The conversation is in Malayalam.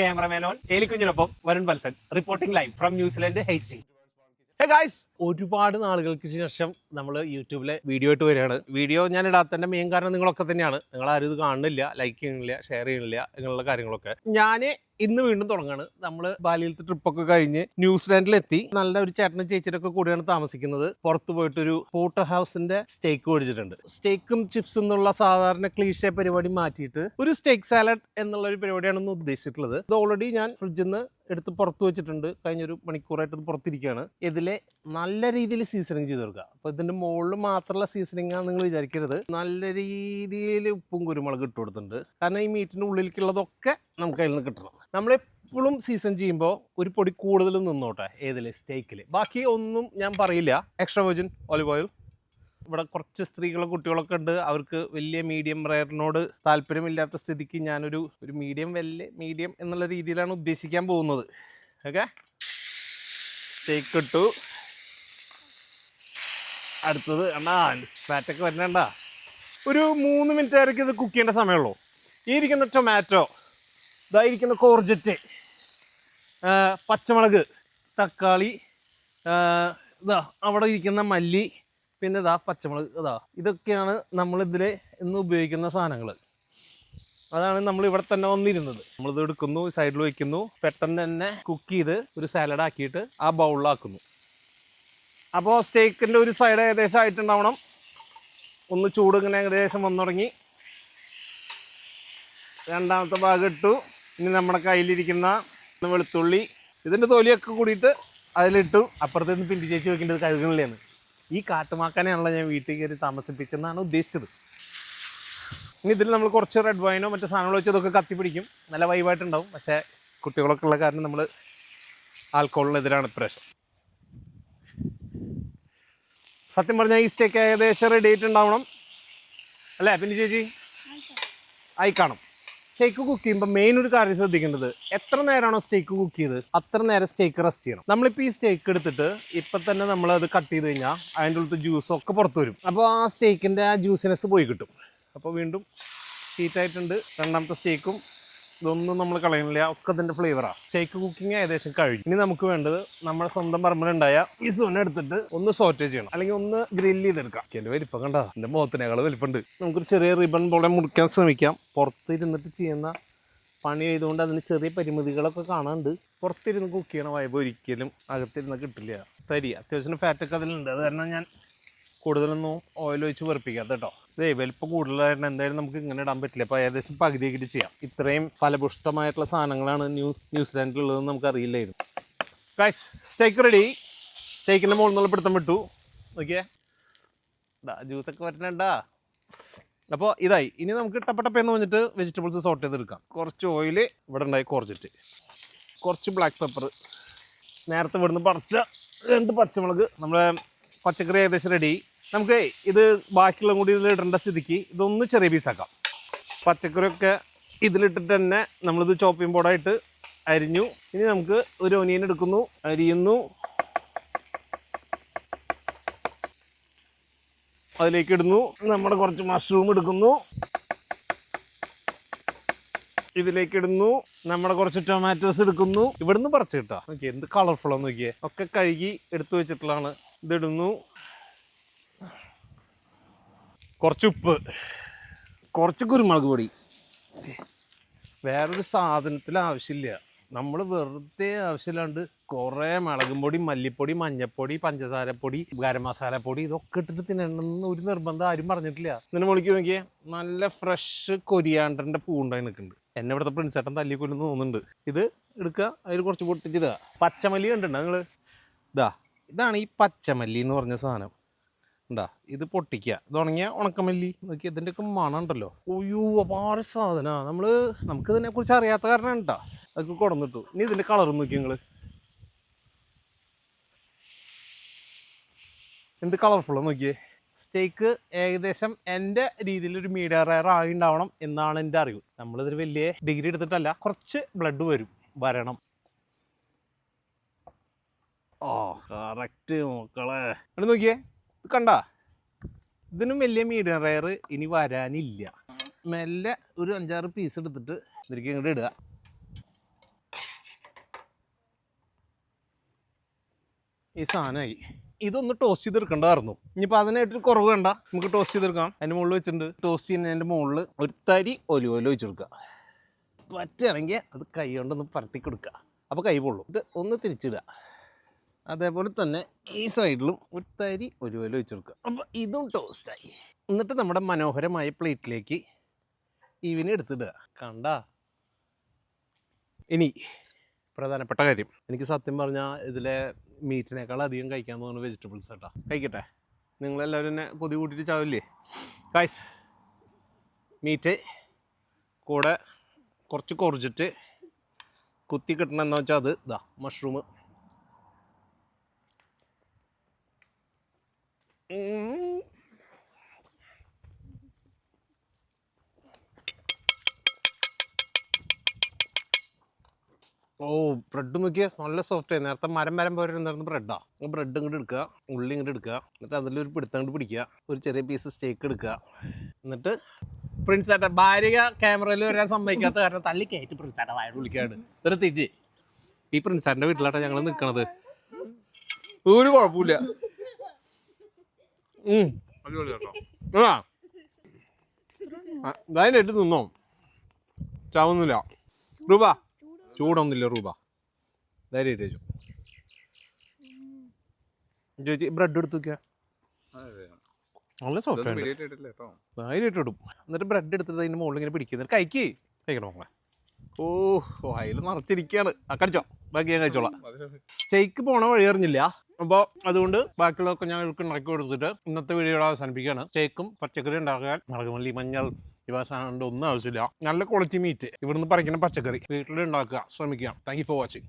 ക്യാമറമാൻ ഓൺ ഏലിക്കുഞ്ഞിനൊപ്പം Varun Paulson reporting live from New Zealand Hastings guys ഒരുപാട് നാളുകൾക്ക് ശേഷം നമ്മൾ യൂട്യൂബിലെ വീഡിയോ ആയിട്ട് വരികയാണ്. വീഡിയോ ഞാൻ ഇടാത്തതിന്റെ മെയിൻ കാരണം നിങ്ങളൊക്കെ തന്നെയാണ്. നിങ്ങൾ ആരും ഇത് കാണുന്നില്ല ലൈക്ക് ചെയ്യുന്നില്ല ഷെയർ ചെയ്യുന്നില്ല ഇങ്ങനെയുള്ള കാര്യങ്ങളൊക്കെ. ഞാൻ ഇന്ന് വീണ്ടും തുടങ്ങാണ്. നമ്മൾ ബാലിയിലത്തെ ട്രിപ്പൊക്കെ കഴിഞ്ഞ് ന്യൂസിലാൻഡിലെത്തി. നല്ല ഒരു ചേട്ടനും ചേച്ചിയൊക്കെ കൂടിയാണ് താമസിക്കുന്നത്. പോയിട്ട് ഒരു ഫോട്ടോ ഹൗസിന്റെ സ്റ്റേക്ക് മേടിച്ചിട്ടുണ്ട് സ്റ്റേക്കും ചിപ്സും എന്നുള്ള സാധാരണ ക്ലീഷ പരിപാടി മാറ്റിയിട്ട് ഒരു സ്റ്റേക്ക് സാലഡ് എന്നുള്ള ഒരു പരിപാടിയാണ് ഒന്ന് ഉദ്ദേശിച്ചിട്ടുള്ളത്. ഇത് ഓൾറെഡി ഞാൻ ഫ്രിഡ്ജിൽ നിന്ന് എടുത്ത് പുറത്ത് വെച്ചിട്ടുണ്ട്. കഴിഞ്ഞൊരു മണിക്കൂറായിട്ട് ഇത് പുറത്തിരിക്കുകയാണ്. ഇതിലെ നല്ല രീതിയിൽ സീസണിങ് ചെയ്ത് കൊടുക്കുക. അപ്പോൾ ഇതിന്റെ മുകളിൽ മാത്രമുള്ള സീസണിങ് ആണ് നിങ്ങൾ വിചാരിക്കരുത്. നല്ല രീതിയിൽ ഉപ്പും കുരുമുളക് ഇട്ട് കൊടുത്തിട്ടുണ്ട്. കാരണം ഈ മീറ്റിന്റെ ഉള്ളിലേക്കുള്ളതൊക്കെ നമുക്ക് അതിൽ നിന്ന് കിട്ടണം. നമ്മളെപ്പോഴും സീസൺ ചെയ്യുമ്പോൾ ഒരു പൊടി കൂടുതൽ നിന്നോട്ടെ ഏതിൽ സ്റ്റേക്കിൽ ബാക്കി ഒന്നും ഞാൻ പറയില്ല. എക്സ്ട്രാ വെർജിൻ ഒലിവ് ഓയിൽ ഇവിടെ കുറച്ച് സ്ത്രീകളും കുട്ടികളൊക്കെ ഉണ്ട്. അവർക്ക് വലിയ മീഡിയം റയറിനോട് താല്പര്യമില്ലാത്ത സ്ഥിതിക്ക് ഞാനൊരു ഒരു മീഡിയം വലിയ മീഡിയം എന്നുള്ള രീതിയിലാണ് ഉദ്ദേശിക്കാൻ പോകുന്നത്. ഓക്കെ സ്റ്റേക്ക് ഇട്ടു. അടുത്തത് അണ്ണാ സ്പാറ്റൊക്കെ വരണണ്ട ഒരു മൂന്ന് മിനിറ്റ് ആയിരിക്കും ഇത് കുക്ക് ചെയ്യേണ്ട സമയമുള്ളൂ. ഈ ഇരിക്കുന്ന ടൊമാറ്റോ ഇതായിരിക്കുന്ന കോർജറ്റ്. പച്ചമുളക് തക്കാളി ഇതാ അവിടെ ഇരിക്കുന്ന മല്ലി പിന്നെ ഇതാ പച്ചമുളക് ഇതാ. ഇതൊക്കെയാണ് നമ്മളിതിൽ ഇന്ന് ഉപയോഗിക്കുന്ന സാധനങ്ങൾ അതാണ് നമ്മൾ ഇവിടെ തന്നെ വന്നിരുന്നത്. നമ്മളിത് എടുക്കുന്നു സൈഡിൽ വയ്ക്കുന്നു. പെട്ടെന്ന് തന്നെ കുക്ക് ചെയ്ത് ഒരു സാലഡ് ആക്കിയിട്ട് ആ ബൗളിലാക്കുന്നു അപ്പോൾ സ്റ്റേക്കിന്റെ ഒരു സൈഡ് ഏകദേശം ആയിട്ടുണ്ടാവണം. ഒന്ന് ചൂട് ഇങ്ങനെ ഏകദേശം വന്നു തുടങ്ങി. രണ്ടാമത്തെ ഭാഗം ഇട്ടു. ഇനി നമ്മുടെ കയ്യിലിരിക്കുന്ന വെളുത്തുള്ളി ഇതിന്റെ തൊലിയൊക്കെ കൂടിയിട്ട് അതിലിട്ടു അപ്പുറത്ത് നിന്ന് പിന്തി ചേച്ചി വെക്കേണ്ടത് കഴുകണില്ലേന്ന്. ഈ കാട്ടുമാക്കാനെയാണല്ലോ ഞാൻ വീട്ടിൽ കയറി താമസിപ്പിച്ചെന്നാണ് ഉദ്ദേശിച്ചത്. ഇനി ഇതിൽ നമ്മൾ കുറച്ച് റെഡ് വൈനോ മറ്റു സാധനങ്ങളോ വെച്ച് ഇതൊക്കെ കത്തിപ്പിടിക്കും. നല്ല വൈബായിട്ടുണ്ടാവും പക്ഷേ കുട്ടികളൊക്കെ ഉള്ള കാരണം നമ്മൾ ആൽക്കോളിനെതിരാണ് ഇപ്രാവശ്യം സത്യം പറഞ്ഞാൽ ഈ സ്റ്റേക്ക് ഏകദേശം റെഡി ആയിട്ടുണ്ടാവണം. അല്ലേ പിന്നെ ചേച്ചി? ആയി കാണും. സ്റ്റേക്ക് കുക്ക് ചെയ്യുമ്പോൾ മെയിൻ ഒരു കാര്യം ശ്രദ്ധിക്കേണ്ടത് എത്ര നേരമാണോ സ്റ്റേക്ക് കുക്ക് ചെയ്ത് അത്ര നേരം സ്റ്റേക്ക് റെസ്റ്റ് ചെയ്യണം. നമ്മളിപ്പോൾ ഈ സ്റ്റേക്ക് എടുത്തിട്ട് ഇപ്പം തന്നെ നമ്മൾ അത് കട്ട് ചെയ്ത് കഴിഞ്ഞാൽ അതിന്റെ ഉള്ളത്തെ ജ്യൂസൊക്കെ പുറത്ത് വരും. അപ്പോൾ ആ സ്റ്റേക്കിന്റെ ആ ജ്യൂസിനെസ് പോയി കിട്ടും. അപ്പോൾ വീണ്ടും ഹീറ്റായിട്ടുണ്ട് രണ്ടാമത്തെ സ്റ്റേക്കും ഇതൊന്നും നമ്മൾ കളയണില്ല. ഒക്കെ അതിന്റെ ഫ്ലേവറാണ് ഷേക്ക് കുക്കിംഗ് ഏകദേശം കഴിഞ്ഞു. ഇനി നമുക്ക് വേണ്ടത് നമ്മുടെ സ്വന്തം പറമ്പിലുണ്ടായ ഈ സൂന എടുത്തിട്ട് ഒന്ന് സോറ്റേ ചെയ്യണം. അല്ലെങ്കിൽ ഒന്ന് ഗ്രില്ല് ചെയ്തെടുക്കാം. എന്റെ വലിപ്പം കണ്ട എന്റെ മുഖത്തിനേക്കാൾ വലിപ്പമുണ്ട് നമുക്കൊരു ചെറിയ റിബൺ പോലെ മുറിക്കാൻ ശ്രമിക്കാം. പുറത്തിരുന്നിട്ട് ചെയ്യുന്ന പണി ചെയ്തുകൊണ്ട് അതിന് ചെറിയ പരിമിതികളൊക്കെ കാണാണ്ട് പുറത്തിരുന്ന് കുക്ക് ചെയ്യണ വൈബ് ഒരിക്കലും അകത്തിരുന്ന് കിട്ടില്ല. തരി അത്യാവശ്യം ഫാറ്റൊക്കെ അതിലുണ്ട്. അത് കാരണം ഞാൻ കൂടുതലൊന്നും ഓയിൽ ഒഴിച്ച് വെറുപ്പിക്കാത്ത കേട്ടോ ഇതേ വലിപ്പം കൂടുതലായിട്ട് എന്തായാലും നമുക്ക് ഇങ്ങനെ ഇടാൻ പറ്റില്ല. അപ്പോൾ ഏകദേശം പകുതിയൊക്കെ ചെയ്യാം. ഇത്രയും ഫലപുഷ്ടമായിട്ടുള്ള സാധനങ്ങളാണ് ന്യൂ ന്യൂസിലാൻഡിലുള്ളതെന്ന് നമുക്ക് അറിയില്ലായിരുന്നു. ഗൈസ് സ്റ്റേക്ക് റെഡി സ്റ്റേക്കിന്റെ മുകളിൽ നിന്നുള്ള പിടുത്തം വിട്ടു. നോക്കിയേ. ജ്യൂസൊക്കെ വരണണ്ടാ. അപ്പോൾ ഇതായി. ഇനി നമുക്ക് ടപ്പട്ടപ്പെന്ന് പറഞ്ഞിട്ട് വെജിറ്റബിൾസ് സോർട്ട് ചെയ്തെടുക്കാം. കുറച്ച് ഓയിൽ ഇവിടെ ഉണ്ടായി കുറച്ചിട്ട്. കുറച്ച് ബ്ലാക്ക് പെപ്പർ നേരത്തെ ഇവിടുന്ന് പറിച്ച രണ്ട് പച്ചമുളക് നമ്മളെ പച്ചക്കറി ഏകദേശം റെഡി നമുക്ക് ഇത് ബാക്കിയുള്ള കൂടി ഇതിൽ ഇടേണ്ട സ്ഥിതിക്ക് ഇതൊന്ന് ചെറിയ പീസാക്കാം പച്ചക്കറിയൊക്കെ ഇതിലിട്ടിട്ട് തന്നെ നമ്മളിത് ചോപ്പിംഗ് ബോർഡായിട്ട് അരിഞ്ഞു. ഇനി നമുക്ക് ഒരു ഒനിയൻ എടുക്കുന്നു അരിയുന്നു. അതിലേക്ക് ഇടുന്നു. നമ്മുടെ കുറച്ച് മഷ്റൂം എടുക്കുന്നു. ഇതിലേക്ക് ഇടുന്നു. നമ്മുടെ കുറച്ച് ടൊമാറ്റോസ് എടുക്കുന്നു. ഇവിടുന്ന് പറിച്ചു കിട്ടാ നോക്കിയേ എന്ത് കളർഫുള്ളാന്ന് നോക്കിയേ. ഒക്കെ കഴുകി എടുത്തു വെച്ചിട്ടുള്ളതാണ്. ഇതിടുന്നു കുറച്ച് ഉപ്പ് കുറച്ച് കുരുമുളക് പൊടി. വേറൊരു സാധനത്തിൽ ആവശ്യമില്ല. നമ്മൾ വെറുതെ ആവശ്യമില്ലാണ്ട് കുറേ മുളകും പൊടി മല്ലിപ്പൊടി മഞ്ഞപ്പൊടി പഞ്ചസാരപ്പൊടി ഗരം മസാലപ്പൊടി ഇതൊക്കെ ഇട്ടിട്ട് തിന്നണമെന്ന് ഒരു നിർബന്ധം ആരും പറഞ്ഞിട്ടില്ല. ഇങ്ങനെ മുളിക്ക് നോക്കിയേ നല്ല ഫ്രഷ് കൊരിയാണ്ടറിന്റെ പൂണ്ടായി നിൽക്കുന്നുണ്ട്. എന്നെ ഇവിടുത്തെ പ്രിൻസേട്ടൻ തല്ലിക്കൊല്ലെന്ന് തോന്നുന്നുണ്ട്. ഇത് എടുക്കുക അതിൽ കുറച്ച് പൊട്ടിച്ചിടുക. പച്ചമല്ലി കണ്ടിട്ടുണ്ടോ നിങ്ങൾ ഇതാ ഇതാണ് ഈ പച്ചമല്ലി എന്ന് പറഞ്ഞ സാധനം. ഉണ്ടാ ഇത് പൊട്ടിക്കുക ഇത് ഉണങ്ങിയ ഉണക്കമല്ലി. നോക്കി ഇതിന്റെയൊക്കെ മണം ഉണ്ടല്ലോ ഒയ്യോ അപാര സാധന. നമ്മൾ നമുക്ക് ഇതിനെ കുറിച്ച് അറിയാത്ത കാരണം ഉണ്ടാ അതൊക്കെ കൊടന്നിട്ടു. ഇനി ഇതിന്റെ കളർ നോക്കി നിങ്ങൾ എന്ത് കളർഫുള്ളാണ് നോക്കിയേ. സ്റ്റേക്ക് ഏകദേശം എന്റെ രീതിയിൽ ഒരു മീഡിയം റയർ ആയി ഉണ്ടാവണം എന്നാണ് എന്റെ അറിവ്. നമ്മളിതൊരു വലിയ ഡിഗ്രി എടുത്തിട്ടല്ല കുറച്ച് ബ്ലഡ് വരും. വരണം. ഓ കറക്റ്റ് മക്കളെ. നോക്കിയേ. കണ്ട? ഇതിനും വലിയ മീഡിയം റയർ ഇനി വരാനില്ല. മെല്ലെ ഒരു അഞ്ചാറ് പീസ് എടുത്തിട്ട് ഇതിലേക്ക് ഇങ്ങോട്ട് ഇടുക. ഈ സാധനമായി. ഇതൊന്ന് ടോസ്റ്റ് ചെയ്തെടുക്കണ്ടായിരുന്നു ഇനിയിപ്പോൾ അതിനായിട്ടൊരു കുറവ് വേണ്ട നമുക്ക് ടോസ്റ്റ് ചെയ്തെടുക്കാം. അതിന്റെ മുകളിൽ വെച്ചിട്ടുണ്ട്. ടോസ്റ്റ് ചെയ്യുന്നതിന്റെ മുകളിൽ ഒരു തരി ഒലിവ് ഓയിൽ വെച്ചെടുക്കുക പറ്റുകയാണെങ്കിൽ അത് കൈ കൊണ്ടൊന്ന് പരത്തി കൊടുക്കുക. അപ്പോൾ കൈ പൊള്ളും. ഒന്ന് തിരിച്ചിടുക. അതേപോലെ തന്നെ ഈ സൈഡിലും ഒരു തരി ഒരു വില വെച്ച് കൊടുക്കുക അപ്പോൾ ഇതും ടോസ്റ്റായി എന്നിട്ട് നമ്മുടെ മനോഹരമായ പ്ലേറ്റിലേക്ക് ഇവനെ എടുത്തിടുക. കണ്ട? ഇനി പ്രധാനപ്പെട്ട കാര്യം. എനിക്ക് സത്യം പറഞ്ഞാൽ ഇതിലെ മീറ്റിനേക്കാൾ അധികം കഴിക്കാൻ തോന്നുന്നു വെജിറ്റബിൾസ് കേട്ടോ കഴിക്കട്ടെ? നിങ്ങളെല്ലാവരും എന്നെ കൊതി കൂട്ടിയിട്ട് ചാവില്ലേ? കായ്സ് മീറ്റ് കൂടെ കുറച്ച് കുറച്ചിട്ട് കുത്തി കിട്ടണമെന്ന് വെച്ചാൽ അത്. ഇതാ മഷ്റൂം ഓ ബ്രെഡ് നോക്കിയാൽ നല്ല സോഫ്റ്റ് ആയി. നേരത്തെ മരം മരം പോലെ ഉണ്ടായിരുന്ന ബ്രെഡാ ബ്രെഡ് ഇങ്ങോട്ട് എടുക്കുക. ഉള്ളി ഇങ്ങോട്ട് എടുക്കുക. എന്നിട്ട് അതിലൊരു പിടുത്തം കൊണ്ട് പിടിക്കുക. ഒരു ചെറിയ പീസ് സ്റ്റേക്ക് എടുക്കുക. എന്നിട്ട് പ്രിൻസ് ഏട്ടൻ ഭാര്യ ക്യാമറയിൽ വരാൻ സമ്മതിക്കാത്ത കാരണം തള്ളി കയറ്റി പ്രിൻസ് ഏട്ടൻ വയറ് വിളിക്കാണ് എന്നിട്ട് തിരിച്ച് ഈ പ്രിൻസ് ഏട്ടന്റെ വീട്ടിലാട്ടാ ഞങ്ങൾ നിൽക്കണത് ഒരു കുഴപ്പമില്ല. ആ. നിന്നോ? ചാവുന്നില്ല. റൂപ ചൂടൊന്നുമില്ല റൂപ ധൈര്യമായിട്ട് ചേച്ചു ചേച്ചി ബ്രെഡ് എടുത്ത് വെക്കുക നല്ല സോഫ്റ്റ് ധൈര്യമായിട്ട് ഇടും എന്നിട്ട് ബ്രെഡ് എടുത്തിട്ട് അതിന്റെ മുകളിൽ ഇങ്ങനെ പിടിക്കുക എന്നിട്ട് കഴിക്ക്. കഴിക്കണം ഓ അതിൽ നിറച്ചിരിക്കുകയാണ് ആ കടിച്ചോ. ബാക്കി ഞാൻ കഴിച്ചോളാം. സ്റ്റേക്ക് പോണ വഴി അറിഞ്ഞില്ല. അപ്പോൾ അതുകൊണ്ട് ബാക്കിയുള്ളതൊക്കെ ഞാൻ ഇവർക്ക് ഉണ്ടാക്കി കൊടുത്തിട്ട് ഇന്നത്തെ വീഡിയോ അവസാനിപ്പിക്കുകയാണ്. സ്റ്റേക്കും പച്ചക്കറി ഉണ്ടാക്കാൻ മുളകുമല്ലി മഞ്ഞൾ ഇവ സാധനം ഒന്നും ആവശ്യമില്ല. നല്ല ക്വാളിറ്റി മീറ്റ് ഇവിടുന്ന് പറിക്കുന്ന പച്ചക്കറി. വീട്ടിൽ ഉണ്ടാക്കുക. ശ്രമിക്കുക. Thank for watching